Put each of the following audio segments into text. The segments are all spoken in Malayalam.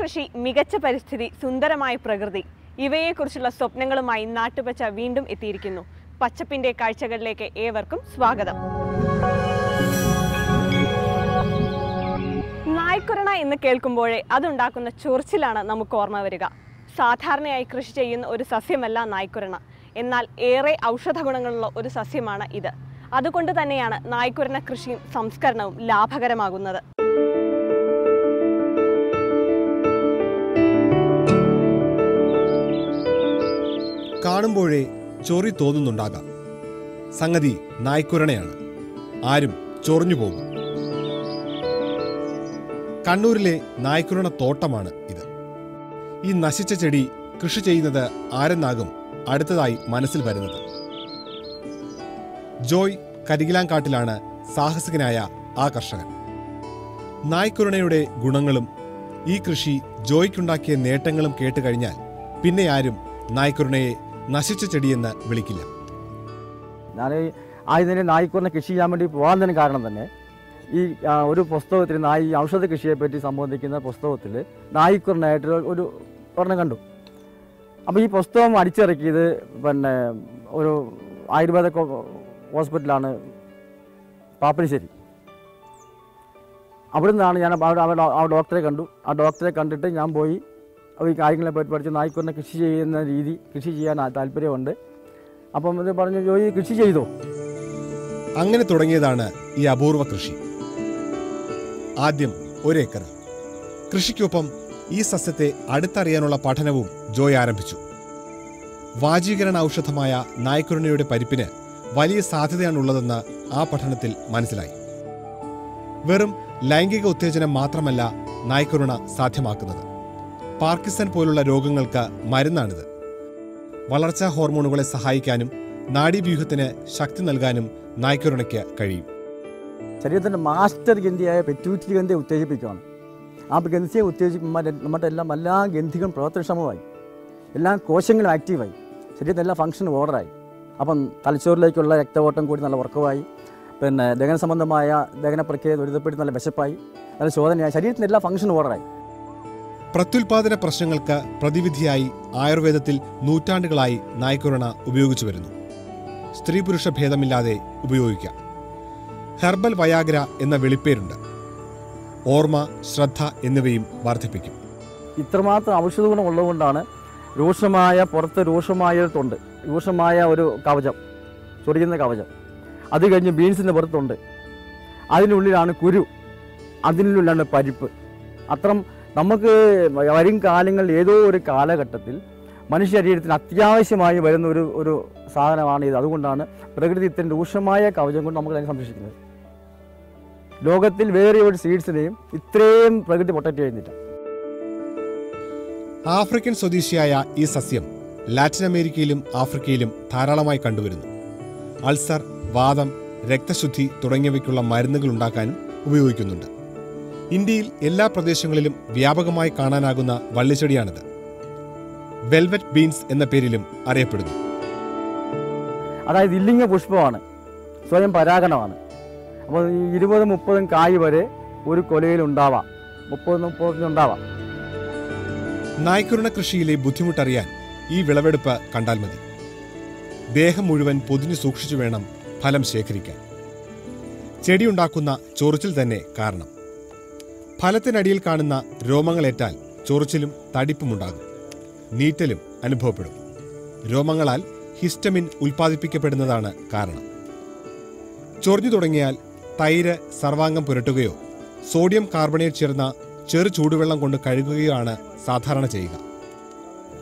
കൃഷി മികച്ച പരിസ്ഥിതി സുന്ദരമായ പ്രകൃതി ഇവയെക്കുറിച്ചുള്ള സ്വപ്നങ്ങളുമായി നാട്ടുപച്ച വീണ്ടും എത്തിയിരിക്കുന്നു. പച്ചപ്പിന്റെ കാഴ്ചകളിലേക്ക് ഏവർക്കും സ്വാഗതം. നായ്ക്കുരണ എന്ന് കേൾക്കുമ്പോഴേ അതുണ്ടാക്കുന്ന ചൊറിച്ചിലാണ് നമുക്ക് ഓർമ്മ വരിക. സാധാരണയായി കൃഷി ചെയ്യുന്ന ഒരു സസ്യമല്ല നായ്ക്കുരണ എന്നാൽ ഏറെ ഔഷധ ഗുണങ്ങളുള്ള ഒരു സസ്യമാണ് ഇത്. അതുകൊണ്ട് തന്നെയാണ് നായ്ക്കുരണ കൃഷിയും സംസ്കരണവും ലാഭകരമാകുന്നത്. കാണുമ്പോഴേ ചൊറി തോന്നുന്നുണ്ടാകാം. സംഗതി നായ്ക്കുരണയാണ് ആരും ചൊറിഞ്ഞു പോകും. കണ്ണൂരിലെ നായ്ക്കുരണ തോട്ടമാണ് ഇത്. ഈ നശിച്ച ചെടി കൃഷി ചെയ്യുന്നത് ആരെന്നാകും അടുത്തതായി മനസ്സിൽ വരുന്നത്. ജോയ് കരികിലാങ്കാട്ടിലാണ് സാഹസികനായ ആ കർഷകൻ നായ്ക്കുരണയുടെ ഗുണങ്ങളും ഈ കൃഷി ജോയ്ക്കുണ്ടാക്കിയ നേട്ടങ്ങളും കേട്ടുകഴിഞ്ഞാൽ പിന്നെ ആരും നായ്ക്കുരണയെ നശിച്ച ചെടിയെന്ന് വിളിക്കില്ല. ഞാൻ ആദ്യം തന്നെ നായ്ക്കുറിനെ കൃഷി ചെയ്യാൻ വേണ്ടി പോകാൻ കാരണം തന്നെ ഈ ഒരു പുസ്തകത്തിൽ നായി ഔഷധ കൃഷിയെ പറ്റി സംബന്ധിക്കുന്ന പുസ്തകത്തിൽ നായ്ക്കുറിനായിട്ട് ഒരു ഒരെണ്ണം കണ്ടു. അപ്പോൾ ഈ പുസ്തകം അടിച്ചിറക്കിയത് പിന്നെ ഒരു ആയുർവേദ ഹോസ്പിറ്റലാണ് പാപ്പനശ്ശേരി. അവിടെ നിന്നാണ് ഞാൻ അവിടെ ആ ഡോക്ടറെ കണ്ടു. ആ ഡോക്ടറെ കണ്ടിട്ട് ഞാൻ പോയി ഈ കാര്യങ്ങളെ പറ്റി പഠിച്ച് നായ്ക്കുറിനെ കൃഷി ചെയ്യുന്ന രീതി കൃഷി ചെയ്യാൻ താല്പര്യമുണ്ട്. അപ്പം ഇത് പറഞ്ഞു ജോയി കൃഷി ചെയ്തോ? അങ്ങനെ തുടങ്ങിയതാണ് ഈ അപൂർവ കൃഷി. ആദ്യം ഒരേക്കർ. കൃഷിക്കൊപ്പം ഈ സസ്യത്തെ അടുത്തറിയാനുള്ള പഠനവും ജോയ് ആരംഭിച്ചു. വാജീകരണ ഔഷധമായ നായ്ക്കുരുണയുടെ പരിപ്പിന് വലിയ സാധ്യതയാണുള്ളതെന്ന് ആ പഠനത്തിൽ മനസ്സിലായി. വെറും ലൈംഗിക ഉത്തേജനം മാത്രമല്ല നായ്ക്കുരുണ സാധ്യമാക്കുന്നത്. പാർക്കിസൺ പോലുള്ള രോഗങ്ങൾക്ക് മരുന്നാണിത്. വളർച്ചാ ഹോർമോണുകളെ സഹായിക്കാനും നാഡീവ്യൂഹത്തിന് ശക്തി നൽകാനും നായ്ക്കുരുണയ്ക്ക് കഴിയും. ശരീരത്തിന്റെ മാസ്റ്റർ ഗന്ധിയായ പെറ്റൂറ്റി ഗന്ധിയെ ഉത്തേജിപ്പിക്കുകയാണ് ആ ഗന്ധിയെ ഉത്തേജിക്കുമ്പോൾ നമ്മുടെ എല്ലാം എല്ലാ ഗന്ധികളും പ്രവർത്തനക്ഷമമായി. എല്ലാ കോശങ്ങളും ആക്റ്റീവായി. ശരീരത്തിന്റെ എല്ലാ ഫംഗ്ഷനും ഓർഡറായി. അപ്പം തലച്ചോറിലേക്കുള്ള രക്തഓട്ടം കൂടി നല്ല ഉറക്കമായി. പിന്നെ ദഹന സംബന്ധമായ ദഹന പ്രക്രിയ ത്വരിതപ്പെടുത്തി നല്ല വിശപ്പായി. നല്ല ശോധനയായി. ശരീരത്തിന്റെ എല്ലാ ഫംഗ്ഷനും ഓർഡറായി. പ്രത്യുൽപാദന പ്രശ്നങ്ങൾക്ക് പ്രതിവിധിയായി ആയുർവേദത്തിൽ നൂറ്റാണ്ടുകളായി നായ്ക്കുരണ ഉപയോഗിച്ചു വരുന്നു. സ്ത്രീ പുരുഷ ഭേദമില്ലാതെ ഉപയോഗിക്കാം. ഹെർബൽ വയാഗ്ര എന്ന വെളിപ്പേരുണ്ട്. ഓർമ്മ ശ്രദ്ധ എന്നിവയും വർദ്ധിപ്പിക്കും. ഇത്രമാത്രം ഔഷധ ഗുണം ഉള്ളതുകൊണ്ടാണ് രൂക്ഷമായ പുറത്ത് രൂക്ഷമായ തൊണ്ട് രൂക്ഷമായ ഒരു കവചം ചൊറിയുന്ന കവചം. അത് കഴിഞ്ഞ് ബീൻസിന്റെ പുറത്തുണ്ട്. അതിനുള്ളിലാണ് കുരു. അതിനുള്ളിലാണ് പരിപ്പ്. അത്രം നമുക്ക് വരും കാലങ്ങളിൽ ഏതോ ഒരു കാലഘട്ടത്തിൽ മനുഷ്യ ശരീരത്തിന് അത്യാവശ്യമായി വരുന്ന ഒരു ഒരു സാധനമാണ് ഇത്. അതുകൊണ്ടാണ് പ്രകൃതി ഇത്തരം രൂക്ഷമായ കവചം കൊണ്ട് നമുക്ക് അതിനെ സംരക്ഷിക്കുന്നത്. ലോകത്തിൽ വേറെ ഒരു സീഡ്സിനെയും ഇത്രയും പ്രകൃതി പ്രൊട്ടക്റ്റ് ചെയ്യുന്നില്ല. ആഫ്രിക്കൻ സ്വദേശിയായ ഈ സസ്യം ലാറ്റിൻ അമേരിക്കയിലും ആഫ്രിക്കയിലും ധാരാളമായി കണ്ടുവരുന്നു. അൾസർ വാദം രക്തശുദ്ധി തുടങ്ങിയവയ്ക്കുള്ള മരുന്നുകൾ ഉണ്ടാക്കാനും ഉപയോഗിക്കുന്നുണ്ട്. ഇന്ത്യയിൽ എല്ലാ പ്രദേശങ്ങളിലും വ്യാപകമായി കാണാനാകുന്ന വള്ളിച്ചെടിയാണിത്. വെൽവെറ്റ് ബീൻസ് എന്ന പേരിലും അറിയപ്പെടുന്നു. അതായത് ഇല്ലിംഗ പുഷ്പമാണ്. സ്വയം പരാഗണമാണ്. അപ്പോൾ ഇരുപതും മുപ്പതും കായ് വരെ ഒരു കൊലയിൽ ഉണ്ടാവാം. മുപ്പത് മുപ്പതിന് ഉണ്ടാവാം. നായ്ക്കുരുണ കൃഷിയിലെ ബുദ്ധിമുട്ടറിയാൻ ഈ വിളവെടുപ്പ് കണ്ടാൽ മതി. ദേഹം മുഴുവൻ പൊതിഞ്ഞു സൂക്ഷിച്ചു വേണം ഫലം ശേഖരിക്കാൻ. ചെടിയുണ്ടാക്കുന്ന ചൊറിച്ചിൽ തന്നെ കാരണം. ഫലത്തിനടിയിൽ കാണുന്ന രോമങ്ങളേറ്റാൽ ചൊറിച്ചിലും തടിപ്പുമുണ്ടാകും. നീറ്റലും അനുഭവപ്പെടും. രോമങ്ങളാൽ ഹിസ്റ്റമിൻ ഉൽപ്പാദിപ്പിക്കപ്പെടുന്നതാണ് കാരണം. ചൊറിഞ്ഞു തുടങ്ങിയാൽ തൈര് സർവാംഗം പുരട്ടുകയോ സോഡിയം കാർബണേറ്റ് ചേർന്ന ചെറു ചൂടുവെള്ളം കൊണ്ട് കഴുകുകയോ ആണ് സാധാരണ ചെയ്യുക.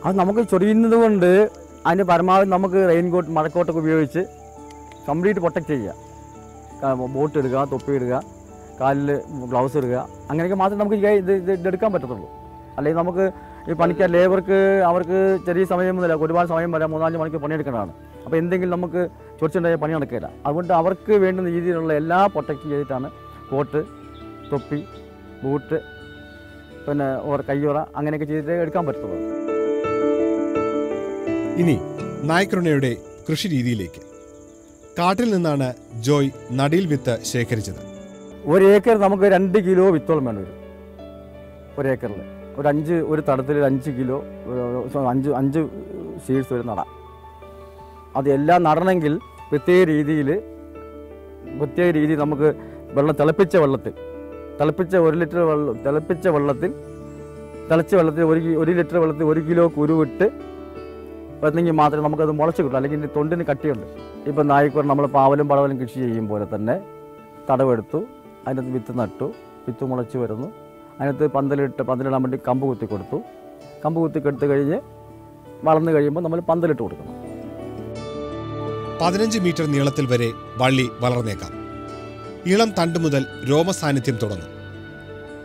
അത് നമുക്ക് ചൊറിയുന്നത് കൊണ്ട് അതിന് പരമാവധി നമുക്ക് റെയിൻകോട്ട് മഴക്കോട്ടൊക്കെ ഉപയോഗിച്ച് കംപ്ലീറ്റ് പ്രൊട്ടക്റ്റ് ചെയ്യുക. ബോട്ട് ഇടുക തൊപ്പി ഇടുക. കാലിൽ ഗ്ലൗസ് ഇടുക. അങ്ങനെയൊക്കെ മാത്രമേ നമുക്ക് ഇത് ഇത് ഇതെടുക്കാൻ പറ്റത്തുള്ളൂ. അല്ലെങ്കിൽ നമുക്ക് ഈ പണിക്കാർ ലേബർക്ക് അവർക്ക് ചെറിയ സമയം മുതല ഒരുപാട് സമയം വരാം മൂന്നാൽ മണിക്കൂർ പണിയെടുക്കേണ്ടതാണ്. അപ്പോൾ എന്തെങ്കിലും നമുക്ക് ചൊറിച്ചുണ്ടായ പണി നടക്കില്ല. അതുകൊണ്ട് അവർക്ക് വേണ്ടുന്ന രീതിയിലുള്ള എല്ലാ പ്രൊട്ടക്റ്റ് ചെയ്തിട്ടാണ് കോട്ട് തൊപ്പി ബൂട്ട് പിന്നെ ഓർ കയ്യുറ അങ്ങനെയൊക്കെ ചെയ്തിട്ട് എടുക്കാൻ പറ്റത്തുള്ളൂ. ഇനി നായ്ക്കരുണയുടെ കൃഷി രീതിയിലേക്ക്. കാട്ടിൽ നിന്നാണ് ജോയ് നടീൽ വിത്ത് ശേഖരിച്ചത്. ഒരു ഏക്കർ നമുക്ക് രണ്ട് കിലോ വിത്തോളം വേണ്ടി വരും. ഒരു ഏക്കറിൽ ഒരു അഞ്ച് ഒരു തടത്തിൽ അഞ്ച് കിലോ അഞ്ച് അഞ്ച് സീഡ്സ് വരെ നടാം അത് എല്ലാം നടണമെങ്കിൽ പ്രത്യേക രീതിയിൽ പ്രത്യേക രീതി നമുക്ക് വെള്ളം തിളപ്പിച്ച വെള്ളത്തിൽ തിളപ്പിച്ച ഒരു ലിറ്റർ വെള്ളം തിളപ്പിച്ച വെള്ളത്തിൽ തിളച്ച വെള്ളത്തിൽ ഒരു ഒരു ലിറ്റർ വെള്ളത്തിൽ ഒരു കിലോ കുരുവിട്ട് വന്നെങ്കിൽ മാത്രമേ നമുക്കത് മുളച്ച് കിട്ടൂ. അല്ലെങ്കിൽ തൊണ്ടിന് കട്ടിയുണ്ട്. ഇപ്പം നായിക്കൂർ നമ്മൾ പാവലും പടവലും കൃഷി ചെയ്യും പോലെ തന്നെ തടവെടുത്തു. അതിനകത്ത് വിത്ത് നട്ടു വിത്ത് മുളച്ച് വരുന്നു. അതിനകത്ത് പന്തലിട്ട് പന്തലിടാൻ വേണ്ടി കമ്പ് കുത്തി കൊടുത്തു. കമ്പ് കുത്തി കൊടുത്തു കഴിഞ്ഞ് വളർന്നു കഴിയുമ്പോൾ നമ്മൾ പന്തലിട്ട് കൊടുക്കണം. പതിനഞ്ച് മീറ്റർ നീളത്തിൽ വരെ വള്ളി വളർന്നേക്കാം. ഇളം തണ്ട് മുതൽ രോമസാന്നിധ്യം തുടങ്ങും.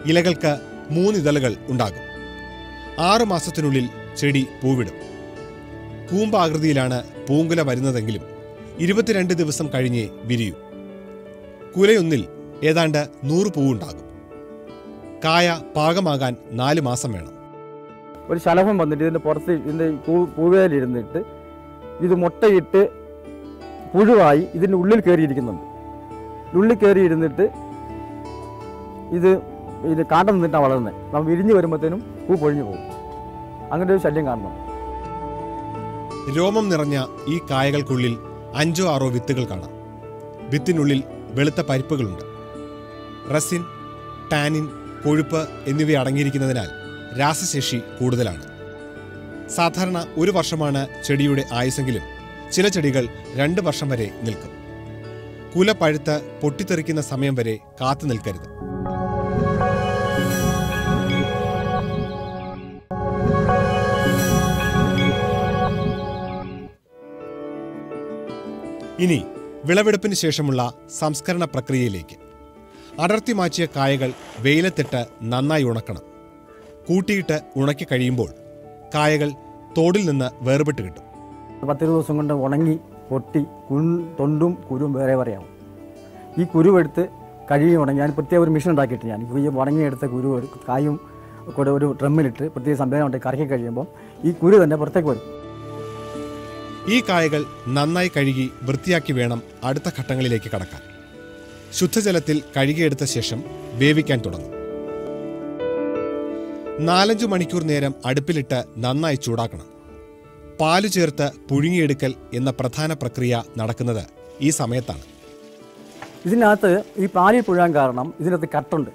ഇലകൾക്ക് മൂന്നിതളുകൾ ഉണ്ടാകും. ആറു മാസത്തിനുള്ളിൽ ചെടി പൂവിടും. കൂമ്പാകൃതിയിലാണ് പൂങ്കുല വരുന്നതെങ്കിലും ഇരുപത്തിരണ്ട് ദിവസം കഴിഞ്ഞേ വിരിയൂ. കുലയൊന്നിൽ ഏതാണ്ട് നൂറ് പൂവുണ്ടാകും. കായ പാകമാകാൻ നാല് മാസം വേണം. ഒരു ശലഭം വന്നിട്ട് ഇതിന്റെ പുറത്ത് ഇതിന്റെ പൂ പൂവേലിരുന്നിട്ട് ഇത് മുട്ടയിട്ട് പുഴുവായി ഇതിന്റെ ഉള്ളിൽ കയറിയിരിക്കുന്നുണ്ട്. ഉള്ളിൽ കയറിയിരുന്നിട്ട് ഇത് ഇത് കാട്ട നിന്നിട്ടാണ് വളരുന്നത് നമ്മൾ വിരിഞ്ഞ് വരുമ്പോഴത്തേനും പൂ പൊഴിഞ്ഞു പോകും. അങ്ങനെ ഒരു ശല്യം കാണണം രോമം നിറഞ്ഞ ഈ കായകൾക്കുള്ളിൽ അഞ്ചോ ആറോ വിത്തുകൾ കാണാം. വിത്തിനുള്ളിൽ വെളുത്ത പരിപ്പുകളുണ്ട്. റസിൻ ടാനിൻ കൊഴുപ്പ് എന്നിവ അടങ്ങിയിരിക്കുന്നതിനാൽ രാസശേഷി കൂടുതലാണ്. സാധാരണ ഒരു വർഷമാണ് ചെടിയുടെ ആയുസെങ്കിലും ചില ചെടികൾ രണ്ട് വർഷം വരെ നിൽക്കും. കുല പഴുത്ത് പൊട്ടിത്തെറിക്കുന്ന സമയം വരെ കാത്തു നിൽക്കരുത്. ഇനി വിളവെടുപ്പിന് ശേഷമുള്ള സംസ്കരണ പ്രക്രിയയിലേക്ക്. അടർത്തി മാറ്റിയ കായകൾ വെയിലത്തിട്ട് നന്നായി ഉണക്കണം. കൂട്ടിയിട്ട് ഉണക്കി കഴിയുമ്പോൾ കായകൾ തോടിൽ നിന്ന് വേർപെട്ട് കിട്ടും. പത്തിരു ദിവസം കൊണ്ട് ഉണങ്ങി പൊട്ടി കുൻ തൊണ്ടും കുരുവും വേറെ പറയാവും ഈ കുരുവെടുത്ത് കഴുകി ഉണങ്ങി ഞാൻ പ്രത്യേക ഒരു മിഷൻ ഉണ്ടാക്കിയിട്ട് ഞാൻ. ഈ ഉണങ്ങിയെടുത്ത കുരു കായും കൂടെ ഒരു ഡ്രമ്മിലിട്ട് പ്രത്യേക സംവേദനം ഉണ്ടാക്കി കറക്കി കഴിയുമ്പോൾ ഈ കുരു തന്നെ പുറത്തേക്ക് വരും. ഈ കായകൾ നന്നായി കഴുകി വൃത്തിയാക്കി വേണം അടുത്ത ഘട്ടങ്ങളിലേക്ക് കടക്കാൻ. ശുദ്ധജലത്തിൽ കഴുകിയെടുത്ത ശേഷം വേവിക്കാൻ തുടങ്ങും. നാലഞ്ചു മണിക്കൂർ നേരം അടുപ്പിലിട്ട് നന്നായി ചൂടാക്കണം. പാൽ ചേർത്ത് പുഴുങ്ങിയെടുക്കൽ എന്ന പ്രധാന പ്രക്രിയ നടക്കുന്നത് ഈ സമയത്താണ്. ഇതിനകത്ത് ഈ പാലിൽ പുഴാൻ കാരണം ഇതിനകത്ത് കട്ടുണ്ട്.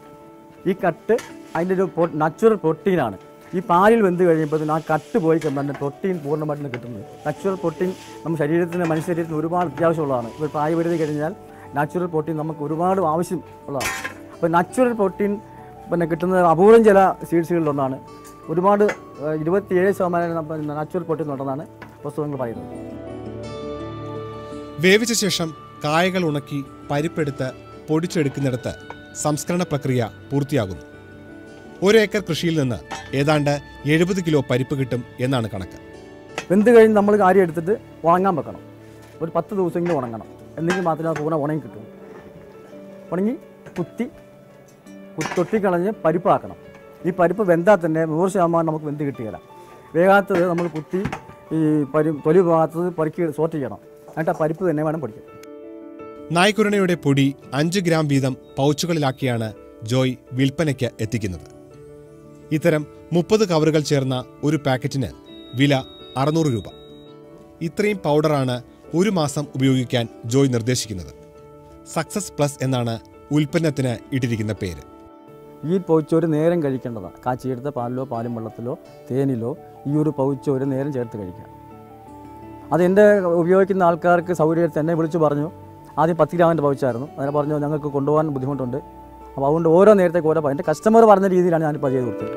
ഈ കട്ട് അതിന്റെ ഒരു നാച്ചുറൽ പ്രോട്ടീനാണ് ഈ പാലിൽ വെന്ത് കഴിയുമ്പോൾ ആ കട്ട് പോയി കഴിയുമ്പോൾ പ്രോട്ടീൻ പൂർണമായിട്ടും കിട്ടുന്നത്. നാച്ചുറൽ പ്രോട്ടീൻ നമ്മുടെ ശരീരത്തിന് മനുഷ്യ ശരീരത്തിന് ഒരുപാട് അത്യാവശ്യമുള്ളതാണ്. ഇപ്പോൾ പ്രായപരിധി കഴിഞ്ഞാൽ നാച്ചുറൽ പ്രോട്ടീൻ നമുക്ക് ഒരുപാട് ആവശ്യം ഉള്ളതാണ്. അപ്പോൾ നാച്ചുറൽ പ്രോട്ടീൻ പിന്നെ കിട്ടുന്നത് അപൂർവം ചില സീഡ്സുകളിലൊന്നാണ് ഒരുപാട് ഇരുപത്തിയേഴ് ശതമാനം നാച്ചുറൽ പ്രോട്ടീൻ ഉണ്ടെന്നാണ് പുസ്തകങ്ങൾ പറയുന്നത്. വേവിച്ച ശേഷം കായകൾ ഉണക്കി പരിപ്പെടുത്ത് പൊടിച്ചെടുക്കുന്നിടത്ത് സംസ്കരണ പ്രക്രിയ പൂർത്തിയാകുന്നു. ഒരേക്കർ ഏക്കർ കൃഷിയിൽ നിന്ന് ഏതാണ്ട് എഴുപത് കിലോ പരിപ്പ് കിട്ടും എന്നാണ് കണക്ക്. വെന്ത് കഴിഞ്ഞ് നമ്മൾ കാര്യം എടുത്തിട്ട് ഉണങ്ങാൻ വെക്കണം. ഒരു പത്ത് ദിവസമെങ്കിലും ഉണങ്ങണം. എന്നെങ്കിൽ മാത്രമേ ആ പൂണ ഉണങ്ങി കിട്ടൂ. ഉണങ്ങി കുത്തി കുത്തൊട്ടി കളഞ്ഞ് പരിപ്പാക്കണം ഈ പരിപ്പ് വെന്താൽ തന്നെ നൂറ് ശതമാനം നമുക്ക് വെന്ത് കിട്ടുകയില്ല വേഗാത്തത് നമ്മൾ കുത്തി ഈ പരി തൊലി പോകാത്തത് പൊറുക്കി സോർട്ട് ചെയ്യണം. എന്നിട്ട് ആ പരിപ്പ് തന്നെ വേണം പൊടിക്കാൻ. നായ്ക്കുരണയുടെ പൊടി അഞ്ച് ഗ്രാം വീതം പൗച്ചുകളിലാക്കിയാണ് ജോയ് വിൽപ്പനയ്ക്ക് എത്തിക്കുന്നത്. ഇത്തരം മുപ്പത് കവറുകൾ ചേർന്ന ഒരു പാക്കറ്റിന് വില അറുന്നൂറ് രൂപ. ഇത്രയും പൗഡറാണ് ഒരു മാസം ഉപയോഗിക്കാൻ ജോയ് നിർദ്ദേശിക്കുന്നത്. സക്സസ് പ്ലസ് എന്നാണ് ഉൽപ്പന്നത്തിന് ഇട്ടിരിക്കുന്ന പേര്. ഈ പൗച്ച് ഒരു നേരം കഴിക്കേണ്ടതാണ്. കാച്ചിയെടുത്ത പാലിലോ പാലും വെള്ളത്തിലോ തേനിലോ ഈ ഒരു പൗച്ച് ഒരു നേരം ചേർത്ത് കഴിക്കാം അത് എന്റെ ഉപയോഗിക്കുന്ന ആൾക്കാർക്ക് സൗകര്യത്തിൽ എന്നെ വിളിച്ചു പറഞ്ഞു. ആദ്യം പത്ത് ഗ്രാമിന്റെ പൗച്ചായിരുന്നു. അതിനെ പറഞ്ഞു ഞങ്ങൾക്ക് കൊണ്ടുപോകാൻ ബുദ്ധിമുട്ടുണ്ട്. അപ്പോൾ അതുകൊണ്ട് ഓരോ നേരത്തേക്ക് ഓരോ എന്റെ കസ്റ്റമർ പറഞ്ഞ രീതിയിലാണ് ഞാനിപ്പോൾ ചെയ്ത് കൊടുത്തത്.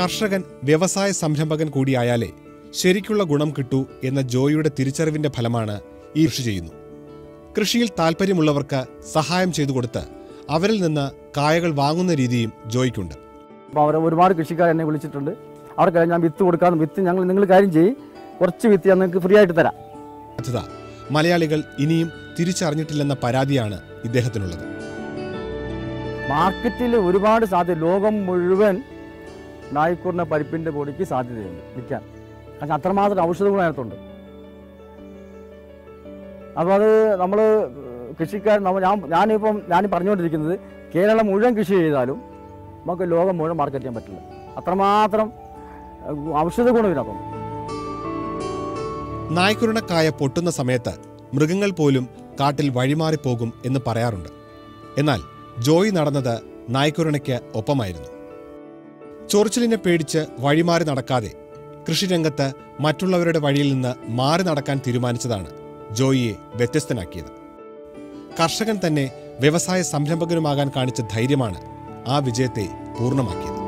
കർഷകൻ വ്യവസായ സംരംഭകൻ കൂടിയായാലേ ശരിക്കുള്ള ഗുണം കിട്ടു എന്ന ജോയിയുടെ തിരിച്ചറിവിന്റെ ഫലമാണ് ഈ കൃഷി ചെയ്യുന്നു. കൃഷിയിൽ താല്പര്യമുള്ളവർക്ക് സഹായം ചെയ്തു കൊടുത്ത് അവരിൽ നിന്ന് കായകൾ വാങ്ങുന്ന രീതിയും ജോയിക്കുണ്ട്. അപ്പോൾ അവർ ഒരുപാട് കൃഷിക്കാർ എന്നെ വിളിച്ചിട്ടുണ്ട്. അവർക്ക് ഞാൻ വിത്ത് കൊടുക്കാമെന്ന് വിത്ത് ഞങ്ങൾ നിങ്ങൾ കാര്യം ചെയ്യും. കുറച്ച് വിത്ത് ഞാൻ നിങ്ങൾക്ക് ഫ്രീ ആയിട്ട് തരാം. സാധ്യത മലയാളികൾ ഇനിയും തിരിച്ചറിഞ്ഞിട്ടില്ലെന്ന പരാതിയാണ് ഇദ്ദേഹത്തിനുള്ളത്. മാർക്കറ്റിൽ ഒരുപാട് സാധ്യത. ലോകം മുഴുവൻ നായ്ക്കൂറിന പരിപ്പിന്റെ പൊടിക്ക് സാധ്യതയുണ്ട് വിൽക്കാൻ. കാരണം അത്രമാത്രം ഔഷധ ഗുണം അതിനകത്തുണ്ട് അപ്പോൾ അത് നമ്മൾ കൃഷിക്കാർ നമ്മൾ ഞാൻ ഞാനിപ്പം ഞാൻ പറഞ്ഞുകൊണ്ടിരിക്കുന്നത് കേരളം മുഴുവൻ കൃഷി ചെയ്താലും നമുക്ക് ലോകം മുഴുവൻ മാർക്കറ്റ് ചെയ്യാൻ പറ്റില്ല. അത്രമാത്രം ഔഷധ ഗുണം ഇതിനകത്തുണ്ട് നായ്ക്കുരുണക്കായ പൊട്ടുന്ന സമയത്ത് മൃഗങ്ങൾ പോലും കാട്ടിൽ വഴിമാറിപ്പോകും എന്ന് പറയാറുണ്ട്. എന്നാൽ ജോയി നടന്നത് നായ്ക്കുരുണയ്ക്ക് ഒപ്പമായിരുന്നു. ചൊറിച്ചിലിനെ പേടിച്ച് വഴിമാറി നടക്കാതെ കൃഷിരംഗത്ത് മറ്റുള്ളവരുടെ വഴിയിൽ നിന്ന് മാറി നടക്കാൻ തീരുമാനിച്ചതാണ് ജോയിയെ വ്യത്യസ്തനാക്കിയത്. കർഷകൻ തന്നെ വ്യവസായ സംരംഭകനുമാകാൻ കാണിച്ച ധൈര്യമാണ് ആ വിജയത്തെ പൂർണമാക്കിയത്.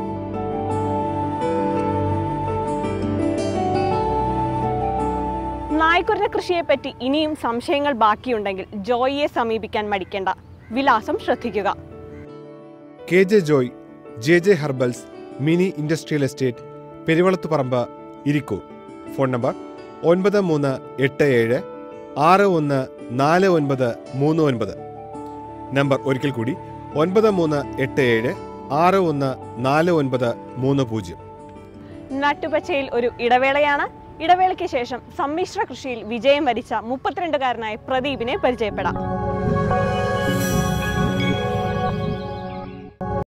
നായ്ക്കുരുന്ന കൃഷിയെപ്പറ്റി ഇനിയും സംശയങ്ങൾ ബാക്കിയുണ്ടെങ്കിൽ ജോയിയെ സമീപിക്കാൻ മടിക്കേണ്ട. വിലാസം ശ്രദ്ധിക്കുക. K J Joy J J herbals mini industrial estate Peruvalathuparamba Irikkur phone number ഒൻപത് മൂന്ന് എട്ട് ഏഴ് ആറ് ഒന്ന് നാല് ഒൻപത് മൂന്ന് ഒൻപത്. നമ്പർ ഒരിക്കൽ കൂടി ഒൻപത് മൂന്ന് എട്ട് ഏഴ് ആറ് ഒന്ന് നാല് ഒൻപത് മൂന്ന് പൂജ്യം. നട്ടുപച്ചയിൽ ഒരു ഇടവേളയാണ്. ഇടവേളയ്ക്ക് ശേഷം സമ്മിശ്ര കൃഷിയിൽ വിജയം വരിച്ച മുപ്പത്തിരണ്ടുകാരനായ പ്രദീപിനെ പരിചയപ്പെടാം.